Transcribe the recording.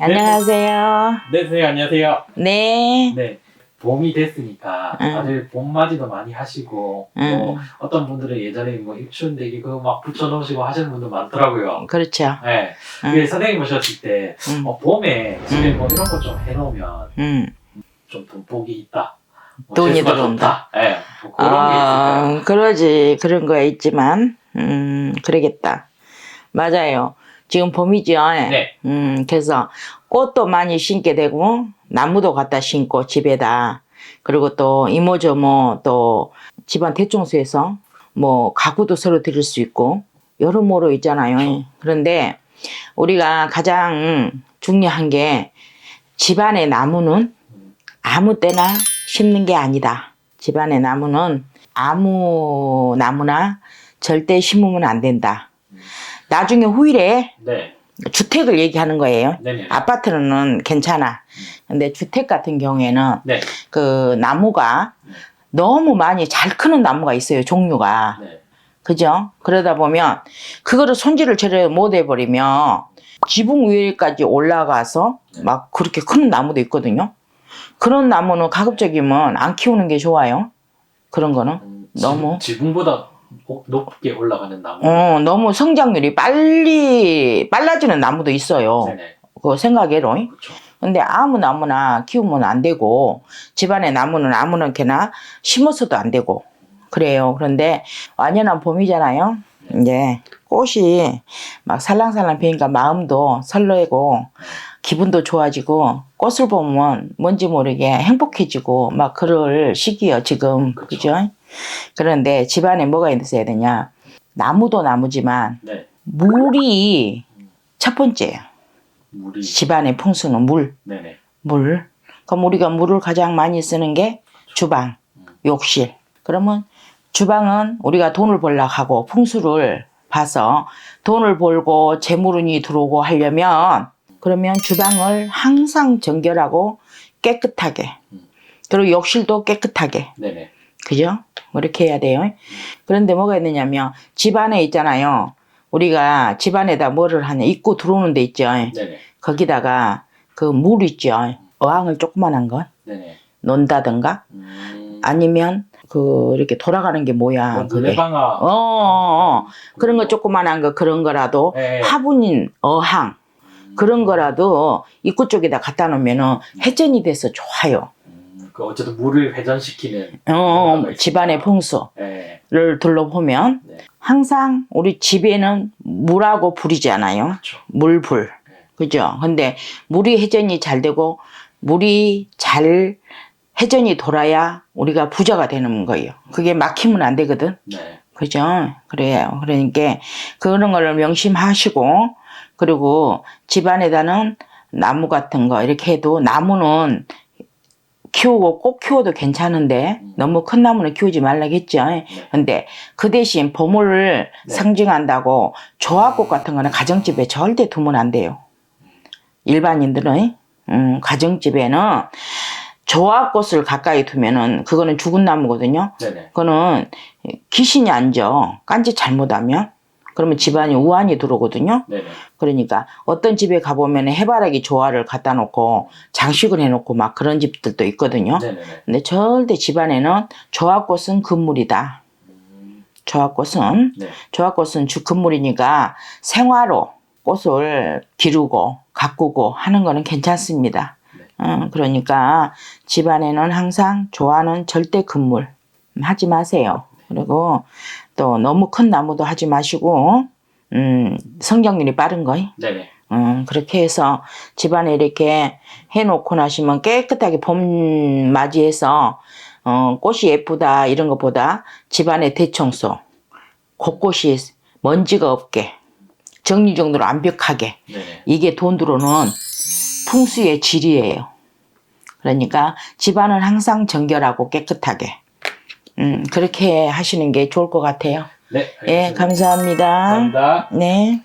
안녕하세요. 네, 선생님 안녕하세요. 네. 네, 봄이 됐으니까 응. 다들 봄맞이도 많이 하시고 응. 또 어떤 분들은 예전에 뭐 입춘대기 그거 막 붙여놓으시고 하시는 분들 많더라고요. 그렇죠. 네, 응. 그게 선생님 오셨을 때 응. 어, 봄에 집에 응. 뭐 이런 거 좀 해놓으면 음. 좀 돈복이 있다. 뭐 돈이 들어온다. 좋다. 네, 뭐 그런 게 있을까요? 아, 그러지. 그런 거야 있지만, 음, 그러겠다. 맞아요. 지금 봄이죠. 네. 음, 그래서 꽃도 많이 심게 되고, 나무도 갖다 심고, 집에다. 그리고 또 이모저모 또 집안 대청소해서 뭐 가구도 서로 드릴 수 있고, 여러모로 있잖아요. 그런데 우리가 가장 중요한 게 집안의 나무는 아무 때나 심는 게 아니다. 집안의 나무는 아무 나무나 절대 심으면 안 된다. 나중에 후일에 네, 주택을 얘기하는 거예요. 네네. 아파트는 괜찮아. 근데 주택 같은 경우에는 네, 그 나무가 너무 많이 잘 크는 나무가 있어요. 종류가. 네, 그죠? 그러다 보면 그거를 손질을 제대로 못 해버리면 지붕 위에까지 올라가서 막 그렇게 큰 나무도 있거든요. 그런 나무는 가급적이면 안 키우는 게 좋아요. 그런 거는. 음, 너무. 지, 지붕보다 오- 높게 올라가는 나무. 어, 너무 성장률이 빨리, 빨라지는 나무도 있어요. 네네, 그 생각외로. 그렇죠. 근데 아무 나무나 키우면 안 되고, 집안에 나무는 아무렇게나 심어서도 안 되고, 그래요. 그런데 완연한 봄이잖아요. 이제 꽃이 막 살랑살랑 피니까 마음도 설레고, 기분도 좋아지고, 꽃을 보면 뭔지 모르게 행복해지고, 막 그럴 시기요, 지금. 그쵸. 그죠? 그런데 집안에 뭐가 있어야 되냐. 나무도 나무지만, 네, 물이 첫 번째예요. 물이. 집안의 풍수는 물. 네네, 물. 그럼 우리가 물을 가장 많이 쓰는 게 주방, 욕실. 그러면 주방은 우리가 돈을 벌려고 하고 풍수를 봐서 돈을 벌고 재물운이 들어오고 하려면 그러면 주방을 항상 정결하고 깨끗하게 그리고 욕실도 깨끗하게 네네, 그죠? 그렇게 해야 돼요. 그런데 뭐가 있느냐면 집 안에 있잖아요. 우리가 집 안에다 뭐를 하냐 입고 들어오는 데 있죠. 네네, 거기다가 그 물 있죠. 어항을 조그만한 거 네네. 논다든가 음, 아니면 그 이렇게 돌아가는 게 뭐야 뭐 그게 물레방아. 어, 어, 어. 그런 거 조그만한 거 그런 거라도 네. 화분인 어항 그런 거라도 입구 쪽에다 갖다 놓으면은 회전이 돼서 좋아요. 음, 그 어쨌든 물을 회전시키는. 어, 뭔가가 어, 집안의 풍수를 네, 둘러보면 네. 항상 우리 집에는 물하고 불이잖아요. 그렇죠. 물, 불. 네. 그죠? 근데 물이 회전이 잘 되고 물이 잘 회전이 돌아야 우리가 부자가 되는 거예요. 그게 막히면 안 되거든. 네, 그죠? 그래요. 그러니까 그런 거를 명심하시고 그리고 집안에다는 나무 같은 거 이렇게 해도 나무는 키우고 꼭 키워도 괜찮은데 너무 큰 나무는 키우지 말라겠죠. 근데 그 대신 봄을 네. 상징한다고 조합꽃 같은 거는 가정집에 절대 두면 안 돼요. 일반인들은 음, 가정집에는 조합꽃을 가까이 두면은 그거는 죽은 나무거든요. 네네. 그거는 귀신이 앉아 깐지 잘못하면 그러면 집안이 우환이 들어오거든요. 네네. 그러니까 어떤 집에 가보면 해바라기 조화를 갖다 놓고 장식을 해놓고 막 그런 집들도 있거든요. 네네네. 근데 절대 집안에는 조합꽃은 금물이다. 음, 조합꽃은 네. 조합꽃은 주 금물이니까 생화로 꽃을 기르고 가꾸고 하는 거는 괜찮습니다. 네. 어, 그러니까 집안에는 항상 조화는 절대 금물 하지 마세요. 그리고 또 너무 큰 나무도 하지 마시고 음, 성장률이 빠른 거 네네. 음, 그렇게 해서 집안에 이렇게 해놓고 나시면 깨끗하게 봄 맞이해서 어, 꽃이 예쁘다 이런 것보다 집안의 대청소 곳곳이 먼지가 없게 정리정돈으로 완벽하게 네네. 이게 돈 들어오는 풍수의 질이에요. 그러니까 집안은 항상 정결하고 깨끗하게 음, 그렇게 하시는 게 좋을 것 같아요. 네. 예, 알겠습니다. 감사합니다. 감사합니다. 네.